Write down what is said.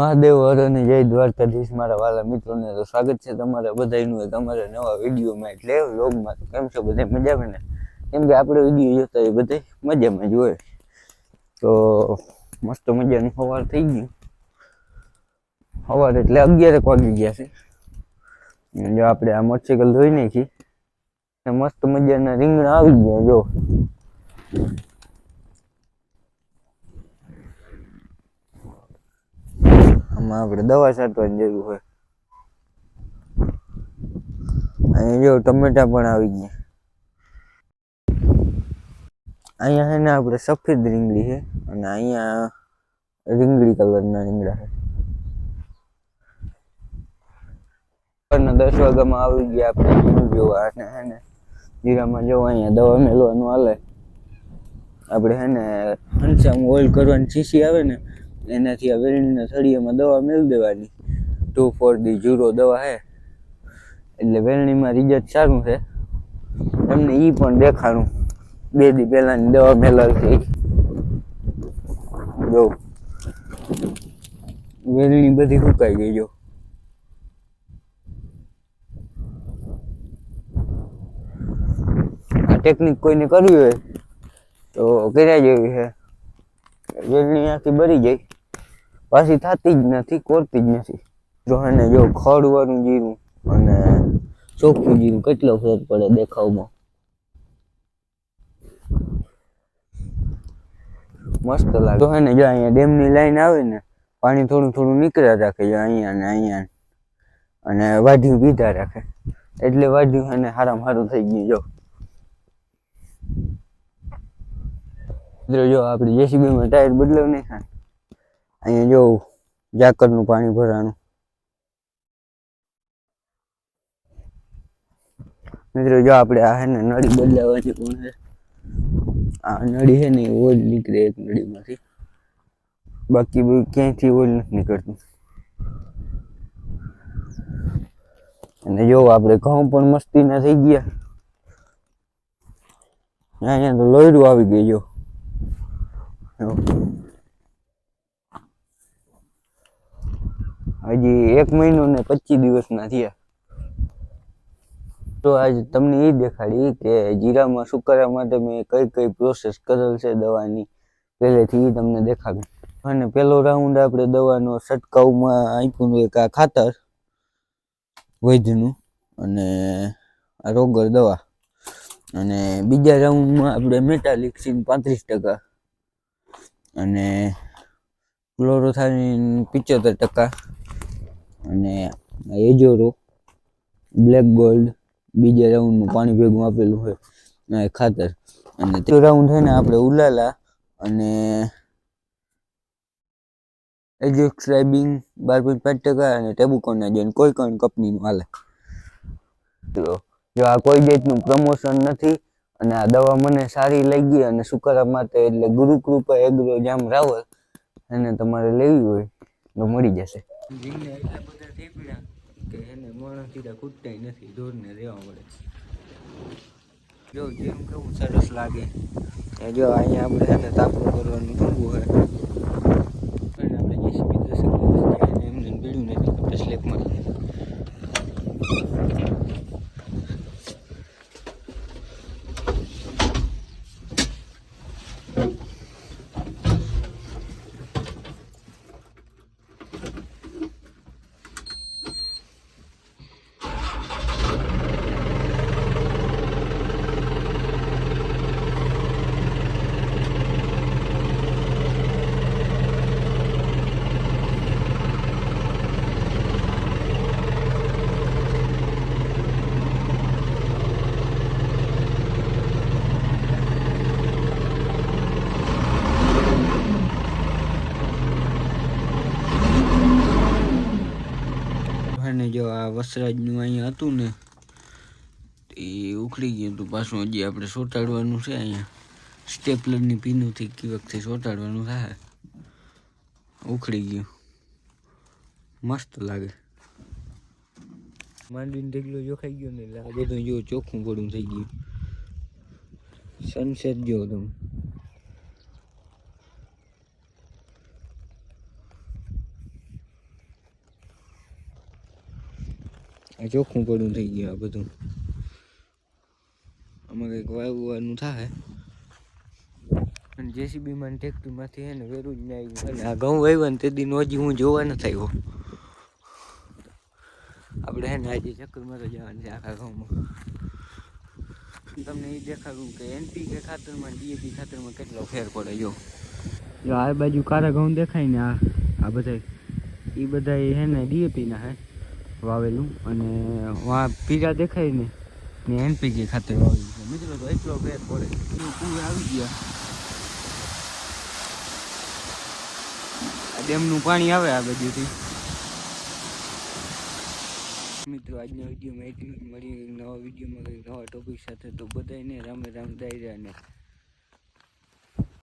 મહાદેવ હર અને જય દ્વારકાધીશ. મારા વાલા મિત્રોને તો સ્વાગત છે તમારા બધાનું તમારા નવા વિડીયોમાં. એટલે વ્લોગમાં તો કેમ છો બધા મજામાં ને? કેમ કે આપણે વીડિયો જોતા એ બધા મજામાં જ હોય. તો મસ્ત મજાની સવાર થઈ ગયું સવાર એટલે અગિયારેક વાગી ગયા છે. જો આપણે આ મોટરસાઇકલ ધોઈ નાખી. મસ્ત મજાના રીંગણા આવી ગયા, જો. આમાં આપણે દવા છાંટવાની જરૂર હોય. અહીંયા જો ટમેટા પણ આવી ગયા. અહીંયા છે ને આપણે સફેદ રીંગડી છે અને અહીંયા રીંગડી કલરના રીંગણા છે. દસ વાગ્યામાં આવી ગયા આપણે. જોવા અને હે ને, જીરામાં જોવા અહીંયા દવા મેળવાનું હાલે. આપણે હે ને હંસામાં ઓઇલ કરવાની શીશી આવે ને એનાથી આ વેલણીના થળિયામાં દવા મેળવી દેવાની. ટુ ફોર ડી ઝીરો દવા છે એટલે વેલણીમાં રિઝલ્ટ સારું છે. એમને એ પણ દેખાણું. બે દી પહેલાની દવા મેળવતી જો. વેલણી બધી સુકાઈ ગઈ જો. ટેકનિક કોઈને કરવી હોય તો કર્યા જેવી છે. વેલણી આખી બળી જાય. પાછી થતી જ નથી, કોરતી જ નથી. જો એને જો ખડવાળું જીરું અને ચોખ્ખું જીરું કેટલો ફરક પડે દેખાવમાં. મસ્ત લાગે. તો એને જો અહીંયા ડેમની લાઈન આવે ને પાણી થોડું થોડું નીકળ્યા રાખે, જો અહીંયા ને અહીંયા અને વાઢ્યું પીધા રાખે. એટલે વાઢ્યું એને હારામ હારું થઈ ગયું, જો. મિત્રો જો, આપણે જેસીબીમાં ટાયર બદલાવ નહીં થાય અહીંયા જો ઝાકરનું પાણી ભરાનું મિત્રો, જો આપણે આ હે ને નળી બદલાવાની કોણ છે? આ નળી છે ને ઓલ નીકળે એક નળીમાંથી. બાકી ક્યાંયથી ઓઇલ નથી નીકળતું. અને જો આપણે ઘઉં પણ મસ્તીના થઈ ગયા. અહીંયા તો લોયડું આવી ગયું જો. હજી એક મહિનો ને પચીસ દિવસના થયા. તો આજ તમને એ દેખાડી કે જીરામાં સુકારા માટે મેં કઈ કઈ પ્રોસેસ કરેલ છે દવાની. પહેલેથી એ તમને દેખાડું. અને પહેલો રાઉન્ડ આપણે દવાનો છંટકાવમાં આપ્યું એક આ ખાતર વૈદ્યનું અને આ રોગર દવા. અને બીજા રાઉન્ડમાં આપણે મેટાલિક્સિન પાંત્રીસ ટકા અને ક્લોરોથાઇન પિચોતેર ટકા. અને એજોરો બ્લેક ગોલ્ડ બીજા રાઉન્ડનું પાણી ભેગું આપેલું હોય ખાતર. અને તે રાઉન્ડ છે ને આપણે ઉલાલા અને એજોક્સાઇબિંગ બાર પોઈન્ટ પાંચ ટકા અને ટેબુકોના જેન કોઈ પણ કંપનીનું હાલે. તો જો આ કોઈ જાતનું પ્રમોશન નથી અને આ દવા મને સારી લાગી અને સુકારા માટે એટલે ગુરુકૃપા એગ્રો જામ રાવલ એને તમારે લેવી હોય તો મળી જશે. પડ્યા કે એને માણસ સીધા ખૂટતા નથી, દોરને રહેવા મળે. જો, જેમ કેવું સરસ લાગે. જો, અહીંયા આપણે છે ને તાપું કરવાનું થવું હોય અને આપણે જેસીબી દસ દિવસ જાય ને એમને ભીડ્યું નથી આપણે સ્લેપમાં અને જો આ વસરાજનું અહીંયા હતું ને, એ ઉખડી ગયું હતું પાછું હજી આપણે સોટાડવાનું છે અહીંયા. સ્ટેપલરની પીનુંથી કી વખતે સોટાડવાનું થાય. ઉખડી ગયું. મસ્ત લાગે. માંડીને ઢગલો જોખાઈ ગયો ને એટલે તો જો ચોખ્ખું પડું થઈ ગયું. સનસેટ જો તમે. આ ચોખ્ખું પડું થઈ ગયું આ બધું. આમાં કંઈક વાવવાનું થાય. અને જેસીબી માં ટ્રેક્ટરમાંથી હે ને વેરું જ નહીં આવ્યું આ ઘઉં વાવ્યા ને તે દિન હજી હું જોવા નથી આવ્યો આપણે હે ને આજે ચક્કર મારવા જવાનું છે આખા ઘઉંમાં. તમને એ દેખાડું કે એનપીકે ખાતરમાં ડીએપી ખાતરમાં કેટલો ફેર પડે જો. જો આ બાજુ કારા ઘઉં દેખાય ને આ આ બધા એ બધા હે ને ડીએપી ના હે. વાવેલું અને વા પીરા દેખાય ને ને એનપીકે ખાતર વાવેલું છે. મિત્રો, તો એટલો ફેર પડે. કુવે આવી ગયા. ડેમનું પાણી આવે આ બાજુથી. મિત્રો, આજના વિડીયોમાં એટલું જ. મળી નવા વિડીયોમાં કંઈક નવા ટોપિક સાથે. તો બધાને રામે રામ દાયરા અને